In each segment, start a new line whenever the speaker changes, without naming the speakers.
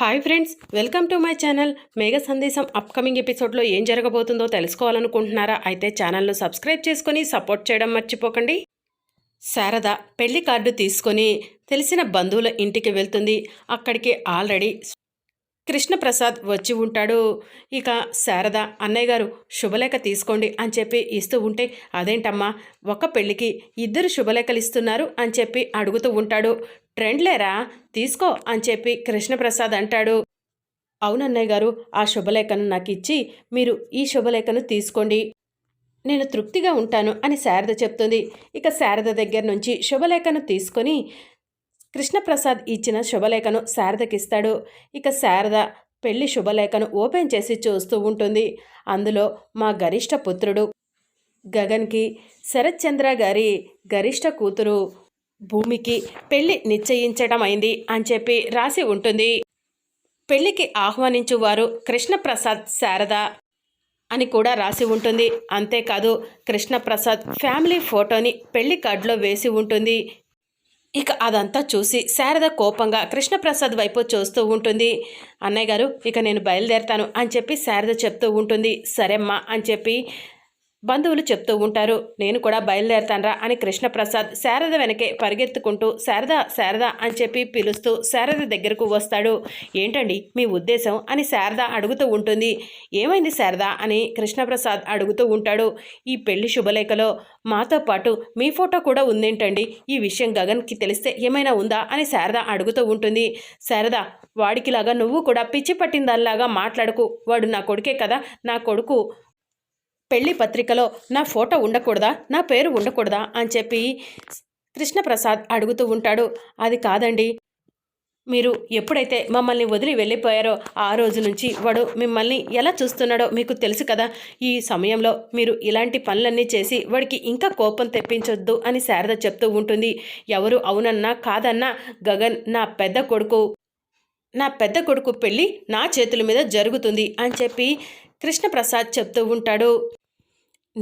Hi friends welcome to my channel. Megha Sandesam upcoming ఎపిసోడ్లో ఏం జరగబోతుందో తెలుసుకోవాలనుకుంటున్నారా అయితే ఛానల్ను సబ్స్క్రైబ్ చేసుకొని సపోర్ట్ చేయడం మర్చిపోకండి. శారద పెళ్ళి కార్డు తీసుకొని తెలిసిన బంధువుల ఇంటికి వెళ్తుంది. అక్కడికి ఆల్రెడీ కృష్ణప్రసాద్ వచ్చి ఉంటాడు. ఇక శారద అన్నయ్య గారు శుభలేఖ తీసుకోండి అని చెప్పి ఇస్తూ ఉంటే అదేంటమ్మా ఒక పెళ్ళికి ఇద్దరు శుభలేఖలు ఇస్తున్నారు అని చెప్పి అడుగుతూ ఉంటాడు. ట్రెండ్లేరా తీసుకో అని చెప్పి కృష్ణప్రసాద్ అంటాడు. అవునన్నయ్య గారు ఆ శుభలేఖను నాకు ఇచ్చి మీరు ఈ శుభలేఖను తీసుకోండి. నేను తృప్తిగా ఉంటాను అని శారద చెప్తుంది. ఇక శారద దగ్గర నుంచి శుభలేఖను తీసుకొని కృష్ణప్రసాద్ ఇచ్చిన శుభలేఖను శారదకిస్తాడు. ఇక శారద పెళ్ళి శుభలేఖను ఓపెన్ చేసి చూస్తూ ఉంటుంది. అందులో మా గరిష్ట పుత్రుడు గగన్కి శరత్చంద్ర గారి గరిష్ట కూతురు భూమికి పెళ్ళి నిశ్చయించడం అయింది అని చెప్పి రాసి ఉంటుంది. పెళ్ళికి ఆహ్వానించువారు కృష్ణప్రసాద్ శారద అని కూడా రాసి ఉంటుంది. అంతేకాదు కృష్ణప్రసాద్ ఫ్యామిలీ ఫోటోని పెళ్ళి కార్డులో వేసి ఉంటుంది. ఇక అదంతా చూసి శారద కోపంగా కృష్ణప్రసాద్ వైపు చూస్తూ ఉంటుంది. అన్నయ్య గారు ఇక నేను బయలుదేరతాను అని చెప్పి శారద చెప్తూ ఉంటుంది. సరేమ్మా అని చెప్పి బంధువులు చెప్తూ ఉంటారు నేను కూడా బయలుదేరతానరా అని కృష్ణప్రసాద్ శారద వెనకే పరిగెత్తుకుంటూ శారద శారద అని చెప్పి పిలుస్తూ శారద దగ్గరకు వస్తాడు. ఏంటండి? మీ ఉద్దేశం? అని శారద అడుగుతూ ఉంటుంది. ఏమైంది శారద? అని కృష్ణప్రసాద్ అడుగుతూ ఉంటాడు. ఈ పెళ్ళి శుభలేఖలో మాతో పాటు మీ ఫోటో కూడా ఉందేంటండి? ఈ విషయం గగన్కి తెలిస్తే ఏమైనా ఉందా? అని శారద అడుగుతూ ఉంటుంది. శారద వాడికిలాగా నువ్వు కూడా పిచ్చి పట్టిందల్లాగా మాట్లాడుకు. వాడు నా కొడుకే కదా. నా కొడుకు పెళ్ళి పత్రికలో నా ఫోటో ఉండకూడదా? నా పేరు ఉండకూడదా? అని చెప్పి కృష్ణప్రసాద్ అడుగుతూ ఉంటాడు. అది కాదండి. మీరు ఎప్పుడైతే మమ్మల్ని వదిలి వెళ్ళిపోయారో ఆ రోజు నుంచి వాడు మిమ్మల్ని ఎలా చూస్తున్నాడో మీకు తెలుసు కదా. ఈ సమయంలో మీరు ఇలాంటి పనులన్నీ చేసి వాడికి ఇంకా కోపం తెప్పించొద్దు అని శారద చెప్తూ ఉంటుంది. ఎవరు అవునన్నా కాదన్నా గగన్ నా పెద్ద కొడుకు నా పెద్ద కొడుకు పెళ్ళి నా చేతుల మీద జరుగుతుంది అని చెప్పి కృష్ణప్రసాద్ చెప్తూ ఉంటాడు.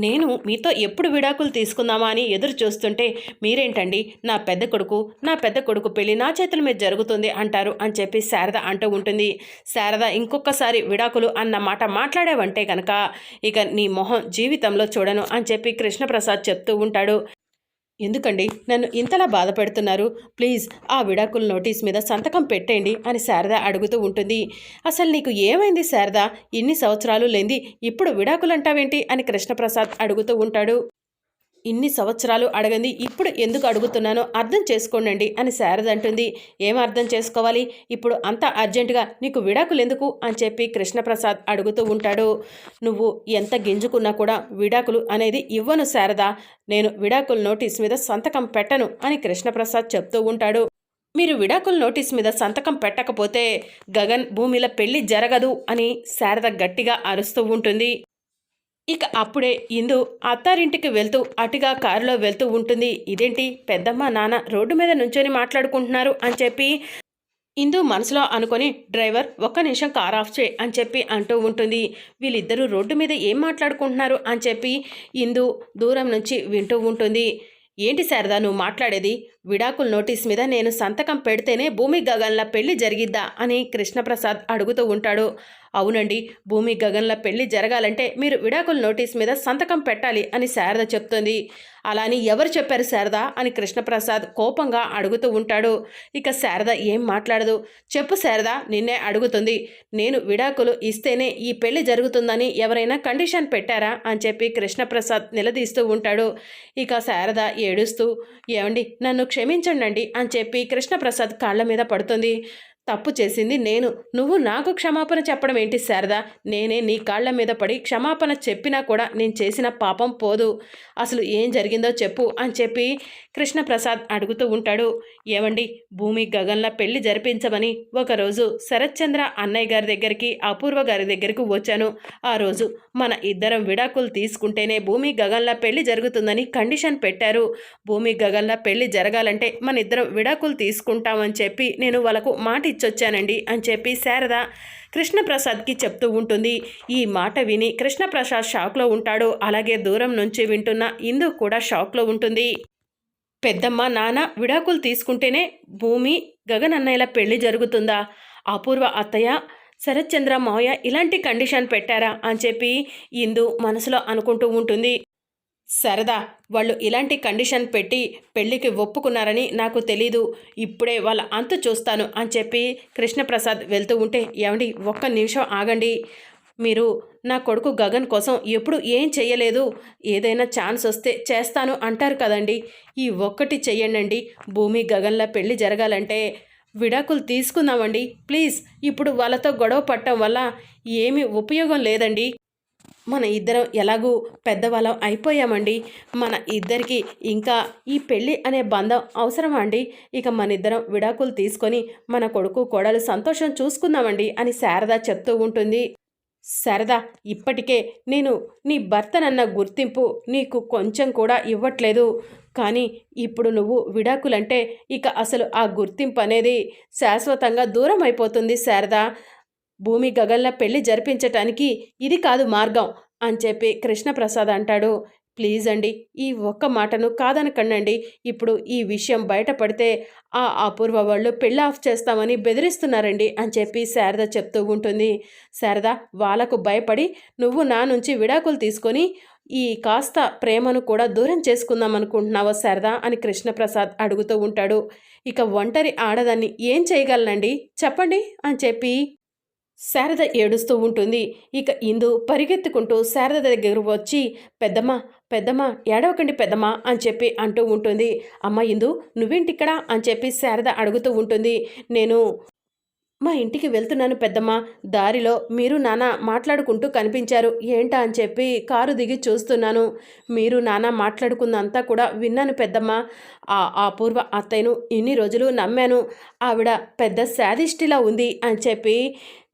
నేను మీతో ఎప్పుడు విడాకులు తీసుకుందామా అని ఎదురు చూస్తుంటే మీరేంటండి? నా పెద్ద కొడుకు నా పెద్ద కొడుకు పెళ్ళి నా చేతుల మీద జరుగుతుంది అంటారు అని చెప్పి శారద అంటూ ఉంటుంది. శారద ఇంకొకసారి విడాకులు అన్న మాట మాట్లాడావంటే కనుక ఇక నీ మొహం జీవితంలో చూడను అని చెప్పి కృష్ణప్రసాద్ చెప్తూ ఉంటాడు. ఎందుకండి? నన్ను ఇంతలా బాధ పెడుతున్నారు ప్లీజ్ ఆ విడాకుల నోటీస్ మీద సంతకం పెట్టేయండి అని శారద అడుగుతూ ఉంటుంది. అసలు నీకు ఏమైంది శారద? ఇన్ని సంవత్సరాలు లేంది ఇప్పుడు విడాకులు అంటావేంటి అని కృష్ణప్రసాద్ అడుగుతూ ఉంటాడు. ఇన్ని సంవత్సరాలు అడగంది ఇప్పుడు ఎందుకు అడుగుతున్నానో అర్థం చేసుకోండి అని శారద అంటుంది. ఏం అర్థం చేసుకోవాలి? ఇప్పుడు అంత అర్జెంటుగా నీకు విడాకులు ఎందుకు అని చెప్పి కృష్ణప్రసాద్ అడుగుతూ ఉంటాడు. నువ్వు ఎంత గింజుకున్నా కూడా విడాకులు అనేది ఇవ్వను శారద. నేను విడాకుల నోటీస్ మీద సంతకం పెట్టను అని కృష్ణప్రసాద్ చెప్తూ ఉంటాడు. మీరు విడాకుల నోటీస్ మీద సంతకం పెట్టకపోతే గగన్ భూమిలో పెళ్ళి జరగదు అని శారద గట్టిగా అరుస్తూ ఉంటుంది. ఇక అప్పుడే ఇందు అత్తారింటికి వెళ్తూ అటుగా కారులో వెళ్తూ ఉంటుంది. ఇదేంటి? పెద్దమ్మ నాన్న రోడ్డు మీద నుంచొని మాట్లాడుకుంటున్నారు అని చెప్పి ఇందు మనసులో అనుకొని డ్రైవర్ ఒక్క నిమిషం కార్ ఆఫ్ చేయి అని చెప్పి అంటూ ఉంటుంది. వీళ్ళిద్దరూ రోడ్డు మీద ఏం మాట్లాడుకుంటున్నారు అని చెప్పి ఇందు దూరం నుంచి వింటూ ఉంటుంది. ఏంటి శారదా నువ్వు మాట్లాడేది? విడాకుల నోటీస్ మీద నేను సంతకం పెడితేనే భూమి గగన్ల పెళ్ళి జరిగిద్దా అని కృష్ణప్రసాద్ అడుగుతూ ఉంటాడు. అవునండి భూమి గగన్ల పెళ్ళి జరగాలంటే మీరు విడాకుల నోటీస్ మీద సంతకం పెట్టాలి అని శారద చెప్తుంది. అలా అని ఎవరు చెప్పారు శారద అని కృష్ణప్రసాద్ కోపంగా అడుగుతూ ఉంటాడు. ఇక శారద ఏం మాట్లాడదు. చెప్పు శారద నిన్నే అడుగుతుంది. నేను విడాకులు ఇస్తేనే ఈ పెళ్ళి జరుగుతుందని ఎవరైనా కండిషన్ పెట్టారా? అని చెప్పి కృష్ణప్రసాద్ నిలదీస్తూ ఉంటాడు. ఇక శారద ఏడుస్తూ ఏమండి నన్ను క్షమించండి అని చెప్పి కృష్ణప్రసాద్ కాళ్ళ మీద పడుతుంది. తప్పు చేసింది నేను. నువ్వు నాకు క్షమాపణ చెప్పడం ఏంటి శారదా? నేనే నీ కాళ్ళ మీద పడి క్షమాపణ చెప్పినా కూడా నేను చేసిన పాపం పోదు. అసలు ఏం జరిగిందో చెప్పు అని చెప్పి కృష్ణప్రసాద్ అడుగుతూ ఉంటాడు. ఏమండి భూమి గగన్ల పెళ్ళి జరిపించమని ఒకరోజు శరత్చంద్ర అన్నయ్య గారి దగ్గరికి అపూర్వ గారి దగ్గరికి వచ్చాను. ఆ రోజు మన ఇద్దరం విడాకులు తీసుకుంటేనే భూమి గగన్ల పెళ్ళి జరుగుతుందని కండిషన్ పెట్టారు. భూమి గగన్ల పెళ్ళి జరగాలంటే మన ఇద్దరం విడాకులు తీసుకుంటామని చెప్పి నేను వాళ్ళకు మాట ఇచ్చొచ్చానండి అని చెప్పి శారద కృష్ణప్రసాద్కి చెప్తూ ఉంటుంది. ఈ మాట విని కృష్ణప్రసాద్ షాక్లో ఉంటాడు. అలాగే దూరం నుంచి వింటున్న ఇందు కూడా షాక్లో ఉంటుంది. పెద్దమ్మ నాన్న విడాకులు తీసుకుంటేనే భూమి గగన్ అన్నయ్యల పెళ్ళి జరుగుతుందా? అపూర్వ అత్తయ్య శరత్చంద్ర మావయ్య ఇలాంటి కండిషన్ పెట్టారా? అని చెప్పి ఇందు మనసులో అనుకుంటూ ఉంటుంది. సరదా వాళ్ళు ఇలాంటి కండిషన్ పెట్టి పెళ్ళికి ఒప్పుకున్నారని నాకు తెలీదు. ఇప్పుడే వాళ్ళ అంతు చూస్తాను అని చెప్పి కృష్ణప్రసాద్ వెళ్తూ ఉంటే ఏమండి ఒక్క నిమిషం ఆగండి. మీరు నా కొడుకు గగన్ కోసం ఎప్పుడు ఏం చెయ్యలేదు. ఏదైనా ఛాన్స్ వస్తే చేస్తాను అంటారు కదండి. ఈ ఒక్కటి చెయ్యండి భూమి గగన్లా పెళ్ళి జరగాలంటే విడాకులు తీసుకుందామండి. ప్లీజ్ ఇప్పుడు వాళ్ళతో గొడవ పట్టడం వల్ల ఏమీ ఉపయోగం లేదండి. మన ఇద్దరం ఎలాగూ పెద్దవాళ్ళం అయిపోయామండి. మన ఇద్దరికి ఇంకా ఈ పెళ్ళి అనే బంధం అవసరమా అండి? ఇక మన ఇద్దరం విడాకులు తీసుకొని మన కొడుకు కోడలు సంతోషం చూసుకుందామండి అని శారద చెప్తూ ఉంటుంది. శారద ఇప్పటికే నేను నీ భర్తనన్న గుర్తింపు నీకు కొంచెం కూడా ఇవ్వట్లేదు. కానీ ఇప్పుడు నువ్వు విడాకులంటే ఇక అసలు ఆ గుర్తింపు అనేది శాశ్వతంగా దూరం అయిపోతుంది శారద. భూమి గగన్ల పెళ్ళి జరిపించటానికి ఇది కాదు మార్గం అని చెప్పి కృష్ణప్రసాద్ అంటాడు. ప్లీజ్ అండి ఈ ఒక్క మాటను కాదనకండి ఇప్పుడు ఈ విషయం బయటపడితే ఆ అపూర్వ వాళ్ళు పెళ్ళి ఆఫ్ చేస్తామని బెదిరిస్తున్నారండి అని చెప్పి శారద చెప్తూ ఉంటుంది. శారద వాళ్ళకు భయపడి నువ్వు నా నుంచి విడాకులు తీసుకొని ఈ కాస్త ప్రేమను కూడా దూరం చేసుకుందాం అనుకుంటున్నావా శారద అని కృష్ణప్రసాద్ అడుగుతూ ఉంటాడు. ఇక ఒంటరి ఆడదాన్ని ఏం చేయగలనండి? చెప్పండి అని చెప్పి శారద ఏడుస్తూ ఉంటుంది. ఇక ఇందు పరిగెత్తుకుంటూ శారద దగ్గర వచ్చి పెద్దమ్మ పెద్దమ్మ ఏడవకండి పెద్దమ్మ అని చెప్పి అంటూ ఉంటుంది. అమ్మ ఇందు నువ్వేంటిక్కడ అని చెప్పి శారద అడుగుతూ ఉంటుంది. నేను మా ఇంటికి వెళ్తున్నాను పెద్దమ్మ. దారిలో మీరు నాన్న మాట్లాడుకుంటూ కనిపించారు. ఏంటా అని చెప్పి కారు దిగి చూస్తున్నాను. మీరు నాన్న మాట్లాడుకున్నంతా కూడా విన్నాను పెద్దమ్మ. ఆ అపూర్వ అత్తయ్యను ఇన్ని రోజులు నమ్మాను. ఆవిడ పెద్ద శాదిష్టిలా ఉంది అని చెప్పి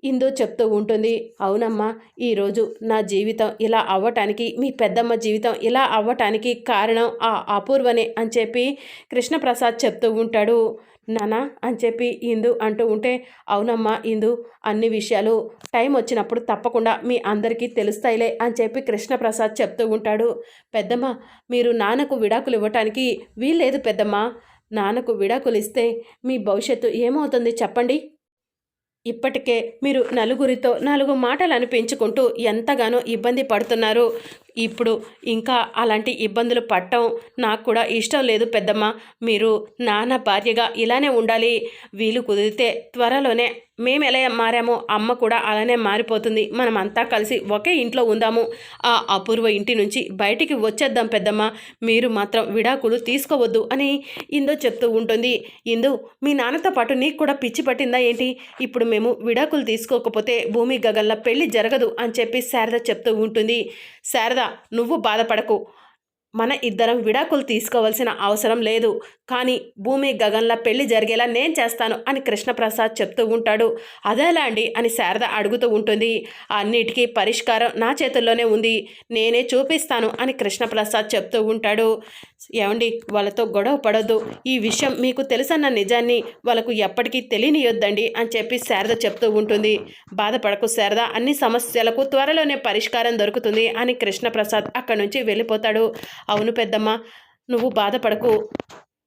ఇందు చెప్తూ ఉంటుంది అవునమ్మా ఈరోజు నా జీవితం ఇలా అవ్వటానికి మీ పెద్దమ్మ జీవితం ఇలా అవ్వటానికి కారణం ఆ అపూర్వనే అని చెప్పి కృష్ణప్రసాద్ చెప్తూ ఉంటాడు. నానా అని చెప్పి ఇందు అంటూ ఉంటే అవునమ్మా ఇందు అన్ని విషయాలు టైం వచ్చినప్పుడు తప్పకుండా మీ అందరికీ తెలుస్తాయిలే అని చెప్పి కృష్ణప్రసాద్ చెప్తూ ఉంటాడు. పెద్దమ్మ మీరు నాన్నకు విడాకులు ఇవ్వటానికి వీల్లేదు పెద్దమ్మ. నాన్నకు విడాకులు ఇస్తే మీ భవిష్యత్తు ఏమవుతుంది చెప్పండి. ఇప్పటికే మీరు నలుగురితో నాలుగు మాటలు అనిపించుకుంటూ ఎంతగానో ఇబ్బంది పడుతున్నారు. ఇప్పుడు ఇంకా అలాంటి ఇబ్బందులు పట్టం నాకు కూడా ఇష్టం లేదు పెద్దమ్మ. మీరు నాన్న భార్యగా ఇలానే ఉండాలి. వీలు కుదిరితే త్వరలోనే మేము ఎలా మారామో అమ్మ కూడా అలానే మారిపోతుంది. మనమంతా కలిసి ఒకే ఇంట్లో ఉందాము. ఆ అపూర్వ ఇంటి నుంచి బయటికి వచ్చేద్దాం పెద్దమ్మ. మీరు మాత్రం విడాకులు తీసుకోవద్దు అని ఇందో చెప్తూ ఉంటుంది. ఇందు మీ నాన్నతో పాటు నీకు కూడా పిచ్చి పట్టిందా ఏంటి? ఇప్పుడు మేము విడాకులు తీసుకోకపోతే భూమి గగల్ల పెళ్ళి జరగదు అని చెప్పి శారద చెప్తూ ఉంటుంది. శారద నువ్వు బాధపడకు. మన ఇద్దరం విడాకులు తీసుకోవాల్సిన అవసరం లేదు. కానీ భూమి గగన్ల పెళ్ళి జరిగేలా నేను చేస్తాను అని కృష్ణప్రసాద్ చెప్తూ ఉంటాడు. అదేలా అండి అని శారద అడుగుతూ ఉంటుంది. అన్నిటికీ పరిష్కారం నా చేతుల్లోనే ఉంది. నేనే చూపిస్తాను అని కృష్ణప్రసాద్ చెప్తూ ఉంటాడు. ఏమండి వాళ్ళతో గొడవ పడద్దు. ఈ విషయం మీకు తెలుసన్న నిజాన్ని వాళ్ళకు ఎప్పటికీ తెలియనియొద్దండి అని చెప్పి శారద చెప్తూ ఉంటుంది. బాధపడకు శారద అన్ని సమస్యలకు త్వరలోనే పరిష్కారం దొరుకుతుంది అని కృష్ణప్రసాద్ అక్కడి నుంచి వెళ్ళిపోతాడు. అవును పెద్దమ్మ నువ్వు బాధపడకు.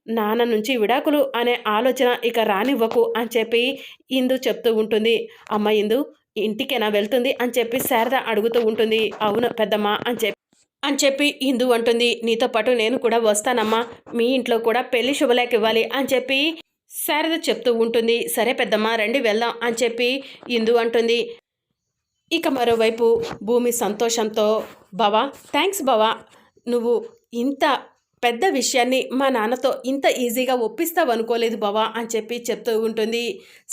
నాన్న నుంచి విడాకులు అనే ఆలోచన ఇక రానివ్వకు అని చెప్పి ఇందు చెప్తూ ఉంటుంది. అమ్మ ఇందు ఇంటికేనా వెళ్తుంది అని చెప్పి శారద అడుగుతూ ఉంటుంది. అవును పెద్దమ్మ అని చెప్పి అని చెప్పి ఇందు అంటుంది. నీతో పాటు నేను కూడా వస్తానమ్మా. మీ ఇంట్లో కూడా పెళ్ళి శుభలేఖ ఇవ్వాలి అని చెప్పి శారద చెప్తూ ఉంటుంది. సరే పెద్దమ్మ రండి వెళ్దాం అని చెప్పి ఇందు అంటుంది. ఇక మరోవైపు భూమి సంతోషంతో బావా థ్యాంక్స్ బావా. నువ్వు ఇంత పెద్ద విషయాన్ని మా నాన్నతో ఇంత ఈజీగా ఒప్పిస్తావు అనుకోలేదు బావా అని చెప్పి చెప్తూ ఉంటుంది.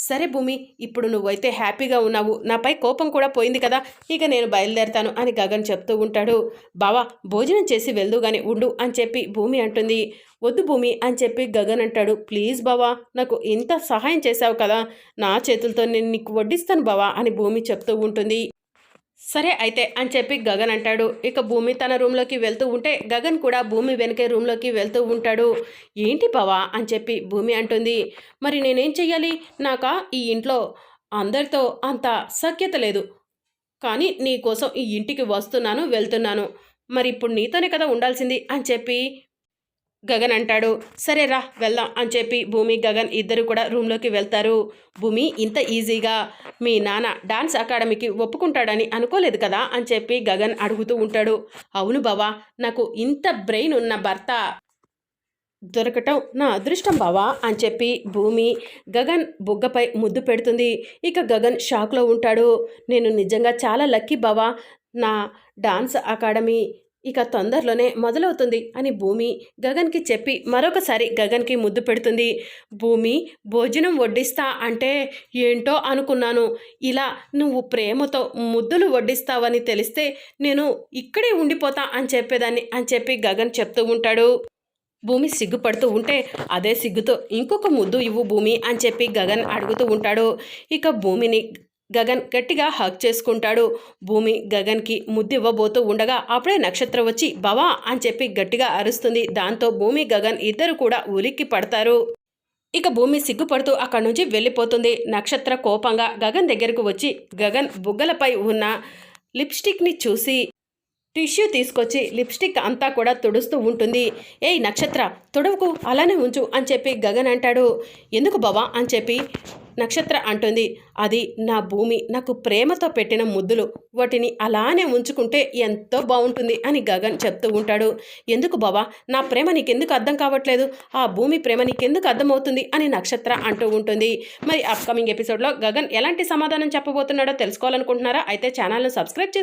సరే భూమి ఇప్పుడు నువ్వైతే హ్యాపీగా ఉన్నావు. నాపై కోపం కూడా పోయింది కదా. ఇక నేను బయలుదేరతాను అని గగన్ చెప్తూ ఉంటాడు. బావా భోజనం చేసి వెళ్దు గాని ఉండు అని చెప్పి భూమి అంటుంది. వద్దు భూమి అని చెప్పి గగన్ అంటాడు. ప్లీజ్ బావా నాకు ఇంత సహాయం చేశావు కదా. నా చేతులతో నేను నీకు వడ్డిస్తాను బావా అని భూమి చెప్తూ ఉంటుంది. సరే అయితే అని చెప్పి గగన్ అంటాడు. ఇక భూమి తన రూమ్లోకి వెళ్తూ ఉంటే గగన్ కూడా భూమి వెనకే రూమ్లోకి వెళ్తూ ఉంటాడు. ఏంటి బావా? అని చెప్పి భూమి అంటుంది. మరి నేనేం చెయ్యాలి? నాక ఈ ఇంట్లో అందరితో అంత సఖ్యత లేదు. కానీ నీకోసం ఈ ఇంటికి వస్తున్నాను వెళ్తున్నాను. మరి ఇప్పుడు నీతోనే కదా ఉండాల్సింది అని చెప్పి గగన్ అంటాడు. సరే రా వెళ్దాం అని చెప్పి భూమి గగన్ ఇద్దరు కూడా రూమ్లోకి వెళ్తారు. భూమి ఇంత ఈజీగా. మీ నాన్న డాన్స్ అకాడమీకి ఒప్పుకుంటాడని అనుకోలేదు కదా అని చెప్పి గగన్ అడుగుతూ ఉంటాడు. అవును బావా నాకు ఇంత బ్రెయిన్ ఉన్న భర్త దొరకటం నా అదృష్టం బావా అని చెప్పి భూమి గగన్ బుగ్గపై ముద్దు పెడుతుంది. ఇక గగన్ షాక్లో ఉంటాడు. నేను నిజంగా చాలా లక్కీ బావా. నా డాన్స్ అకాడమీ ఇక తొందరలోనే మొదలవుతుంది అని భూమి గగన్కి చెప్పి మరొకసారి గగన్కి ముద్దు పెడుతుంది. భూమి భోజనం వడ్డిస్తా అంటే ఏంటో అనుకున్నాను. ఇలా నువ్వు ప్రేమతో ముద్దులు వడ్డిస్తావని తెలిస్తే నేను ఇక్కడే ఉండిపోతా అని చెప్పేదాన్ని అని చెప్పి గగన్ చెప్తూ ఉంటాడు. భూమి సిగ్గుపడుతూ ఉంటే అదే సిగ్గుతో ఇంకొక ముద్దు ఇవ్వు భూమి అని చెప్పి గగన్ అడుగుతూ ఉంటాడు. ఇక భూమిని గగన్ గట్టిగా హక్ చేసుకుంటాడు. భూమి గగన్కి ముద్దివ్వబోతూ ఉండగా అప్పుడే నక్షత్రం వచ్చి బవా అని చెప్పి గట్టిగా అరుస్తుంది. దాంతో భూమి గగన్ ఇద్దరు కూడా ఉలిక్కి పడతారు. ఇక భూమి సిగ్గుపడుతూ అక్కడి నుంచి వెళ్ళిపోతుంది. నక్షత్ర కోపంగా గగన్ దగ్గరకు వచ్చి గగన్ బుగ్గలపై ఉన్న లిప్స్టిక్ని చూసి టిష్యూ తీసుకొచ్చి లిప్స్టిక్ అంతా కూడా తుడుస్తూ ఉంటుంది. ఏయ్ నక్షత్ర తుడవకు అలానే ఉంచు అని చెప్పి గగన్ అంటాడు. ఎందుకు బావా అని చెప్పి నక్షత్ర అంటుంది. అది నా భూమి నాకు ప్రేమతో పెట్టిన ముద్దులు. వాటిని అలానే ఉంచుకుంటే ఎంతో బాగుంటుంది అని గగన్ చెప్తూ ఉంటాడు. ఎందుకు బావా? నా ప్రేమ నీకెందుకు అర్థం కావట్లేదు? ఆ భూమి ప్రేమ నీకెందుకు అర్థమవుతుంది? అని నక్షత్ర అంటూ ఉంటుంది. మరి అప్కమింగ్ ఎపిసోడ్లో గగన్ ఎలాంటి సమాధానం చెప్పబోతున్నాడో తెలుసుకోవాలనుకుంటున్నారా? అయితే ఛానల్ను సబ్స్క్రైబ్ చేసి